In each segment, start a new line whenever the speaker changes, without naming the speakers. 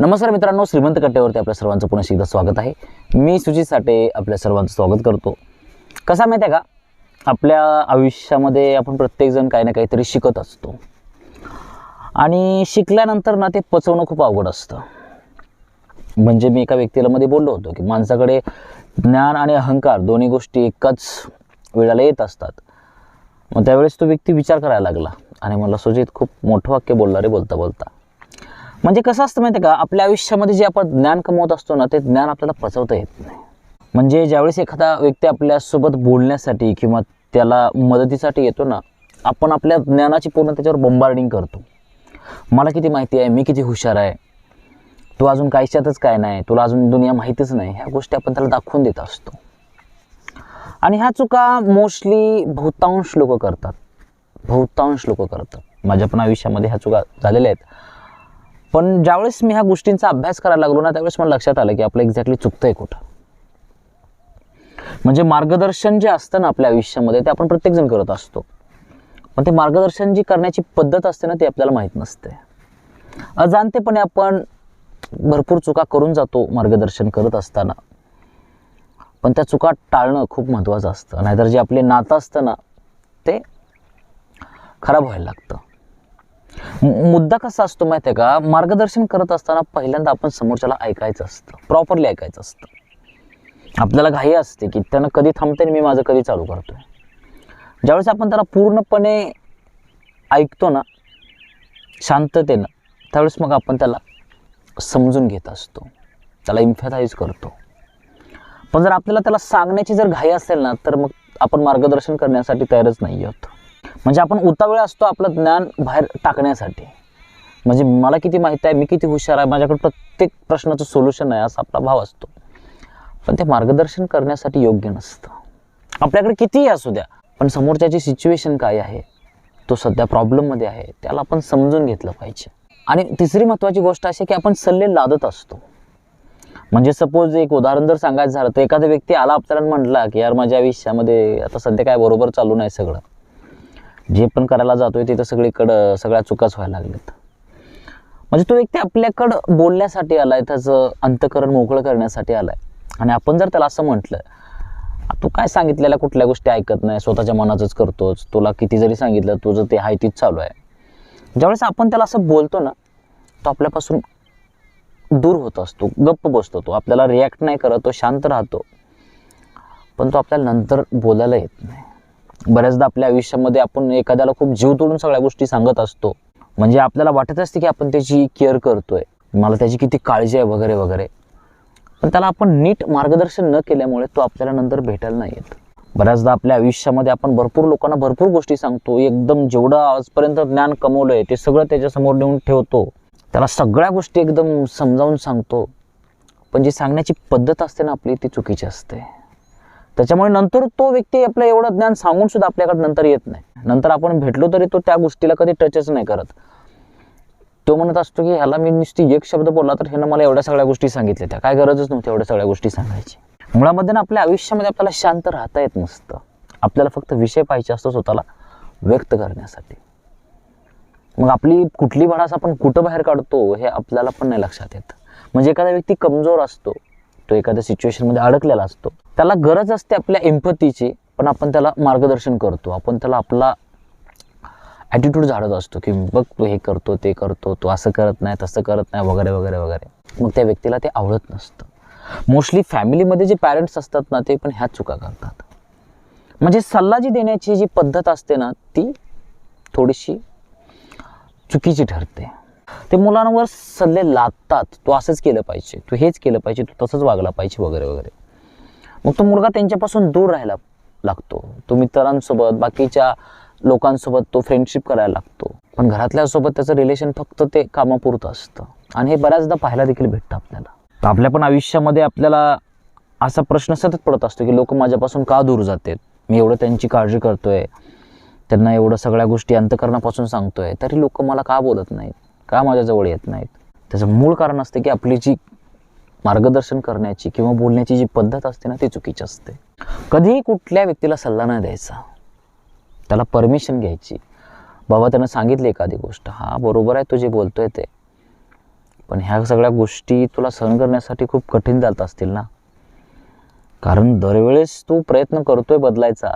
नमस्कार मित्रांनो श्रीमंत कट्ट्यावरती आपल्या सर्वांचं पुन्हा एकदा स्वागत आहे. मी सुजित साठे आपल्या सर्वांचं स्वागत करतो. कसा माहिती आहे का? आपल्या आयुष्यामध्ये आपण प्रत्येकजण काही ना काहीतरी शिकत असतो. आणि शिकल्यानंतर ना ते पचवणं खूप अवघड असतं. म्हणजे मी एका व्यक्तीला मध्ये बोललो होतो की माणसाकडे ज्ञान आणि अहंकार दोन्ही गोष्टी एकाच वेळेला येत असतात. मग त्यावेळेस तो व्यक्ती विचार करायला लागला आणि मला सुजित खूप मोठं वाक्य बोलला रे बोलता बोलता म्हणजे कसं असतं माहिती आहे का? आपल्या आयुष्यामध्ये जे आपण ज्ञान कमवत असतो ना ते ज्ञान आपल्याला पचवता येत नाही. म्हणजे ज्यावेळेस एखादा व्यक्ती आपल्यासोबत बोलण्यासाठी किंवा त्याला मदतीसाठी येतो ना आपण आपल्या ज्ञानाची पूर्ण त्याच्यावर बंबार्डिंग करतो. मला किती माहिती आहे मी किती हुशार आहे तू अजून काहीच्यातच काय नाही तुला अजून दुनिया माहितीच नाही ह्या गोष्टी आपण त्याला दाखवून देत असतो. आणि ह्या चुका मोस्टली बहुतांश लोक करतात. बहुतांश लोक करतात. माझ्या पण आयुष्यामध्ये ह्या चुका झालेल्या आहेत. पण ज्यावेळेस मी ह्या गोष्टींचा अभ्यास करायला लागलो ना त्यावेळेस मला लक्षात आलं की आपलं एक्झॅक्टली चुकतंय कुठं. म्हणजे मार्गदर्शन जे असतं ना आपल्या आयुष्यामध्ये ते आपण प्रत्येकजण करत असतो. पण ते मार्गदर्शन जी करण्याची पद्धत असते ना ती आपल्याला माहीत नसते. अजाणतेपणे आपण भरपूर चुका करून जातो मार्गदर्शन करत असताना. पण त्या चुका टाळणं खूप महत्त्वाचं असतं. नाहीतर जे आपले नातं असतं ना ते खराब व्हायला लागतं. मुद्दा कसा असतो माहिती आहे का? मार्गदर्शन करत असताना पहिल्यांदा आपण समोरच्याला ऐकायचं असतं. प्रॉपरली ऐकायचं असतं. आपल्याला घाई असते की त्यानं कधी थांबते आणि मी माझं कधी चालू करतोय. ज्यावेळेस आपण त्याला पूर्णपणे ऐकतो ना शांततेनं त्यावेळेस मग आपण त्याला समजून घेत असतो. त्याला इम्फॅथाईज करतो. पण जर आपल्याला त्याला सांगण्याची जर घाई असेल ना तर मग आपण मार्गदर्शन करण्यासाठी तयारच नाही आहोत म्हणजे आपण उतावेळ असतो आपलं ज्ञान बाहेर टाकण्यासाठी. म्हणजे मला किती माहीत आहे मी किती हुशार आहे माझ्याकडे प्रत्येक प्रश्नाचं सोल्युशन आहे असा आपला भाव असतो. पण ते मार्गदर्शन करण्यासाठी योग्य नसतं. आपल्याकडे कितीही असू द्या पण समोरच्याची सिच्युएशन काय आहे तो सध्या प्रॉब्लेममध्ये आहे त्याला आपण समजून घेतलं पाहिजे. आणि तिसरी महत्त्वाची गोष्ट अशी की आपण सल्ले लादत असतो. म्हणजे सपोज एक उदाहरण जर सांगायचं झालं तर एखादा व्यक्ती आला आपल्याला म्हटला की यार माझ्या आयुष्यामध्ये आता सध्या काय बरोबर चालू नाही सगळं. जे पण करायला जातोय तिथं सगळीकडं सगळ्या चुकाच व्हायला लागल्यात. म्हणजे तो व्यक्ती आपल्याकडं बोलण्यासाठी आलाय त्याचं अंतकरण मोकळं करण्यासाठी आलाय. आणि आपण जर त्याला असं म्हटलं तू काय सांगितलेल्या कुठल्या गोष्टी ऐकत नाही स्वतःच्या मनाचंच करतोच तुला किती जरी सांगितलं तुझं ते आहे तीच चालू आहे. ज्यावेळेस आपण त्याला असं बोलतो ना तो आपल्यापासून दूर होत असतो गप्प बसतो तो. आपल्याला रिॲक्ट नाही करत तो शांत राहतो. पण तो आपल्याला नंतर बोलायला येत नाही. बऱ्याचदा आपल्या आयुष्यामध्ये आपण एखाद्याला खूप जीव तोडून सगळ्या गोष्टी सांगत असतो. म्हणजे आपल्याला वाटत असते की आपण त्याची केअर करतोय. मला त्याची किती काळजी आहे वगैरे वगैरे. पण त्याला आपण नीट मार्गदर्शन न केल्यामुळे तो आपल्याला नंतर भेटायला नाही येत. बऱ्याचदा आपल्या आयुष्यामध्ये आपण भरपूर लोकांना भरपूर गोष्टी सांगतो. एकदम जेवढं आजपर्यंत ज्ञान कमवलंय ते सगळं त्याच्यासमोर नेऊन ठेवतो. त्याला सगळ्या गोष्टी एकदम समजावून सांगतो. पण जी सांगण्याची पद्धत असते ना आपली ती चुकीची असते. त्याच्यामुळे नंतर तो व्यक्ती आपलं एवढं ज्ञान सांगून सुद्धा आपल्याकडे नंतर येत नाही. नंतर आपण भेटलो तरी तो त्या गोष्टीला कधी टचच नाही करत. तो म्हणत असतो की ह्याला मी नुसती एक शब्द बोलला तर ह्यानं मला एवढ्या सगळ्या गोष्टी सांगितल्या. त्या काय गरजच नव्हती एवढ्या सगळ्या गोष्टी सांगायची. मुळामध्ये ना आपल्या आयुष्यामध्ये आपल्याला शांत राहता येत नसतं. आपल्याला फक्त विषय पाहिजे असतो स्वतःला व्यक्त करण्यासाठी. मग आपली कुठली भडास आपण कुठं बाहेर काढतो हे आपल्याला पण नाही लक्षात येत. म्हणजे एखादा व्यक्ती कमजोर असतो तो एखाद्या सिच्युएशनमध्ये अडकलेला असतो. त्याला गरज असते आपल्या एम्पतीची पण आपण त्याला मार्गदर्शन करतो. आपण त्याला आपला ॲटिट्यूड झाडत असतो की बघ तू हे करतो ते करतो तू असं करत नाही तसं करत नाही वगैरे वगैरे वगैरे. मग त्या व्यक्तीला ते आवडत नसतं. मोस्टली फॅमिलीमध्ये जे पॅरेंट्स असतात ना ते पण ह्याच चुका करतात. म्हणजे सल्ला जी देण्याची जी पद्धत असते ना ती थोडीशी चुकीची ठरते. ते मुलांवर सल्ले लादतात तू असंच केलं पाहिजे. तू हेच केलं पाहिजे. तू तसंच वागला पाहिजे वगैरे वगैरे. मग तो मुलगा त्यांच्यापासून दूर राहायला लागतो. तो मित्रांसोबत बाकीच्या लोकांसोबत तो फ्रेंडशिप करायला लागतो. पण घरातल्यासोबत त्याचं रिलेशन फक्त ते कामापुरतं असतं. आणि हे बऱ्याचदा पाहायला देखील भेटतं आपल्याला. तर आपल्या पण आयुष्यामध्ये आपल्याला असा प्रश्न सतत पडत असतो की लोक माझ्यापासून का दूर जातात? मी एवढं त्यांची काळजी करतोय. त्यांना एवढं सगळ्या गोष्टी अंतकरणापासून सांगतोय. तरी लोक मला का बोलत नाहीत? का माझ्याजवळ येत नाहीत? त्याचं मूळ कारण असते की आपली जी मार्गदर्शन करण्याची किंवा बोलण्याची जी पद्धत असते ना ती चुकीची असते. कधीही कुठल्या व्यक्तीला सल्ला नाही द्यायचा. त्याला परमिशन घ्यायची. बाबा त्यानं सांगितली एखादी गोष्ट. हा बरोबर आहे तू जे बोलतोय ते. पण ह्या सगळ्या गोष्टी तुला सहन करण्यासाठी खूप कठीण जात असतील ना? कारण दरवेळेस तू प्रयत्न करतोय बदलायचा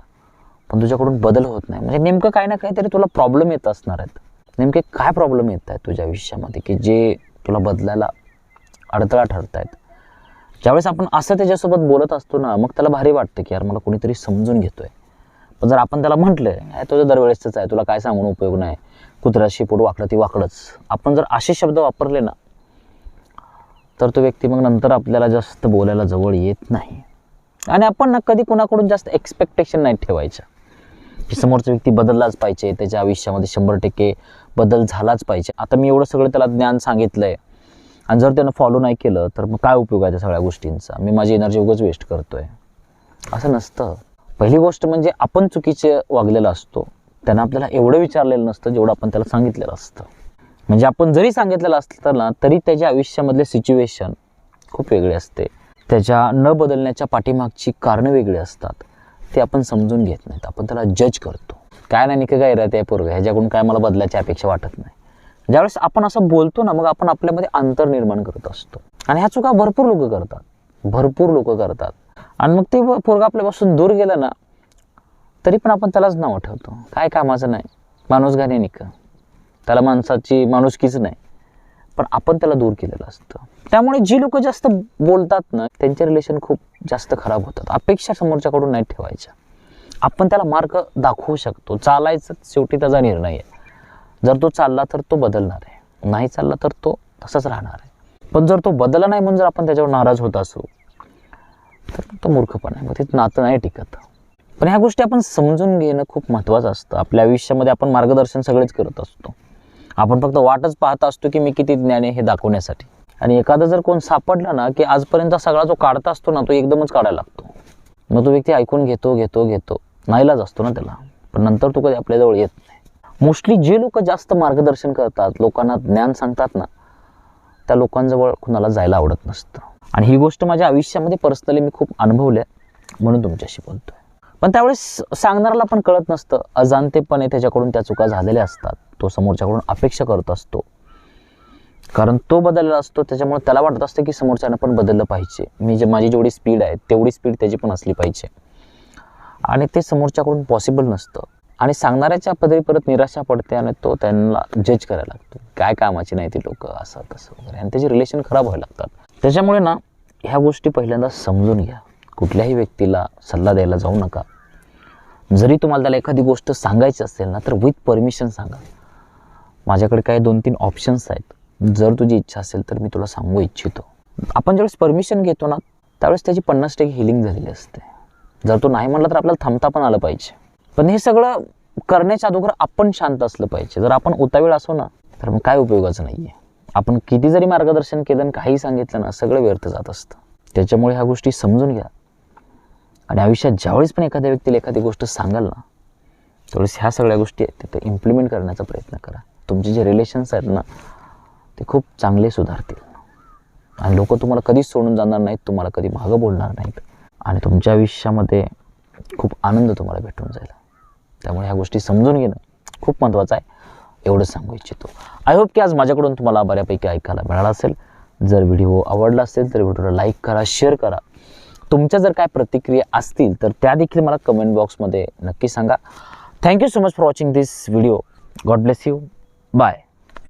पण तुझ्याकडून बदल होत नाही. म्हणजे नेमकं काही ना काहीतरी तुला प्रॉब्लेम येत असणार आहेत. नेमके काय प्रॉब्लेम येत आहेत तुझ्या आयुष्यामध्ये? की जे तुला बदलायला अडथळा ठरत आहेत? ज्यावेळेस आपण असं त्याच्यासोबत बोलत असतो ना मग त्याला भारी वाटतं की यार मला कोणीतरी समजून घेतोय. पण जर आपण त्याला म्हटलं आहे तुझं दरवेळेसच आहे तुला काय सांगून उपयोग नाही? कुत्र्याशी पोट वाकडं ती वाकडंच. आपण जर असे शब्द वापरले ना तर तो व्यक्ती मग नंतर आपल्याला जास्त बोलायला जवळ येत नाही. आणि आपण ना कधी कुणाकडून जास्त एक्सपेक्टेशन नाही ठेवायच्या. की समोरचा व्यक्ती बदललाच पाहिजे त्याच्या आयुष्यामध्ये शंभर टक्के बदल झालाच पाहिजे. आता मी एवढं सगळं त्याला ज्ञान सांगितलं आहे आणि जर त्यानं फॉलो नाही केलं तर मग काय उपयोग आहे त्या सगळ्या गोष्टींचा? मी माझी एनर्जी उगाच वेस्ट करतोय. असं नसतं. पहिली गोष्ट म्हणजे आपण चुकीचे वागलेलं असतो. त्यांना आपल्याला एवढं विचारलेलं नसतं जेवढं आपण त्याला सांगितलेलं असतं. म्हणजे आपण जरी सांगितलेलं असतं ना तरी त्याच्या आयुष्यामधले सिच्युएशन खूप वेगळे असते. त्याच्या न बदलण्याच्या पाठीमागची कारणं वेगळी असतात. ते आपण समजून घेत नाहीत. आपण त्याला जज करतो. काय नाही निकं काय राहते पोरग. ह्याच्याकडून काय मला बदलायची अपेक्षा वाटत नाही. ज्यावेळेस आपण असं बोलतो ना मग आपण आपल्यामध्ये अंतर निर्माण करत असतो. आणि ह्या चुका भरपूर लोक करतात. भरपूर लोक करतात. आणि मग ते पोरगा आपल्यापासून दूर गेलं ना तरी पण आपण त्यालाच नाव ठेवतो. काय कामाचं नाही. माणूस घाणे निक. त्याला माणसाची माणुसकीच नाही. पण आपण त्याला दूर केलेलं असतं. त्यामुळे जी लोक जास्त बोलतात ना त्यांचे रिलेशन खूप जास्त खराब होतात. अपेक्षा समोरच्याकडून नाही ठेवायच्या. आपण त्याला मार्ग दाखवू शकतो. चालायचं शेवटी त्याचा निर्णय आहे. जर तो चालला तर तो बदलणार आहे. नाही चालला तर तो तसाच राहणार आहे. पण जर तो बदलला नाही म्हणून जर आपण त्याच्यावर नाराज होत असू तर तो मूर्खपण आहे. मग ते नातं नाही टिकत. पण ह्या गोष्टी आपण समजून घेणं खूप महत्त्वाचं असतं. आपल्या आयुष्यामध्ये आपण मार्गदर्शन सगळेच करत असतो. आपण फक्त वाटच पाहत असतो की मी किती ज्ञान आहे हे दाखवण्यासाठी. आणि एखादा जर कोण सापडला ना की आजपर्यंत सगळा जो काढता असतो ना तो एकदमच काढायला लागतो. मग तो व्यक्ती ऐकून घेतो घेतो घेतो. नाईलाज असतो ना त्याला. पण नंतर तो कधी आपल्याजवळ येत नाही. मोस्टली जे लोक जास्त मार्गदर्शन करतात लोकांना ज्ञान सांगतात ना त्या लोकांजवळ कुणाला जायला आवडत नसतं. आणि ही गोष्ट माझ्या आयुष्यामध्ये पर्सनली मी खूप अनुभवल्या म्हणून तुमच्याशी बोलतोय. पण त्यावेळेस सांगणाऱ्याला पण कळत नसतं. अजाणतेपणे त्याच्याकडून त्या चुका झालेल्या असतात. तो समोरच्याकडून अपेक्षा करत असतो. कारण तो बदललेला असतो. त्याच्यामुळे त्याला वाटत असतं की समोरच्यानं पण बदललं पाहिजे. मी जे माझी जेवढी स्पीड आहे तेवढी स्पीड त्याची पण असली पाहिजे. आणि ते समोरच्याकडून पॉसिबल नसतं. आणि सांगणाऱ्याच्या पदरी परत निराशा पडते आणि तो त्यांना जज करायला लागतो. काय कामाची नाही ती लोक असं तसं वगैरे. आणि त्याचे रिलेशन खराब व्हायला लागतात. त्याच्यामुळे ना ह्या गोष्टी पहिल्यांदा समजून घ्या. कुठल्याही व्यक्तीला सल्ला द्यायला जाऊ नका. जरी तुम्हाला त्याला एखादी गोष्ट सांगायची असेल ना तर विथ परमिशन सांगा. माझ्याकडे काही दोन तीन ऑप्शन्स आहेत. जर तुझी इच्छा असेल तर मी तुला सांगू इच्छितो. आपण ज्यावेळेस परमिशन घेतो ना त्यावेळेस त्याची पन्नास टक्के हिलिंग झालेली असते. जर तो नाही म्हणला तर आपल्याला थांबता पण आलं पाहिजे. पण हे सगळं करण्याच्या अगोदर आपण शांत असलं पाहिजे. जर आपण उतावीळ असो ना तर मग काय उपयोगाचं नाही आहे आपण किती जरी मार्गदर्शन केलं आणि काही सांगितलं ना सगळं व्यर्थ जात असतं. त्याच्यामुळे ह्या गोष्टी समजून घ्या. आणि आयुष्यात ज्यावेळेस पण एखाद्या व्यक्तीला एखादी गोष्ट सांगाल ना त्यावेळेस ह्या सगळ्या गोष्टी आहेत तिथं इम्प्लिमेंट करण्याचा प्रयत्न करा. तुमचे जे रिलेशन्स आहेत ना ते खूप चांगले सुधारतील. आणि लोक तुम्हाला कधीच सोडून जाणार नाहीत तुम्हाला कधी मागं बोलणार नाहीत. आणि तुमच्या आयुष्यामध्ये खूप आनंद तुम्हाला भेटून जाईल. त्यामुळे ह्या गोष्टी समजून घेणं खूप महत्त्वाचं आहे. एवढंच सांगू इच्छितो. आय होप की आज माझ्याकडून तुम्हाला बऱ्यापैकी ऐकायला मिळाला असेल. जर व्हिडिओ आवडला असेल तर व्हिडिओला लाईक करा शेअर करा. तुमच्या जर काय प्रतिक्रिया असतील तर त्या देखील मला कमेंट बॉक्समध्ये नक्की सांगा. Thank you so much for watching this video God bless you bye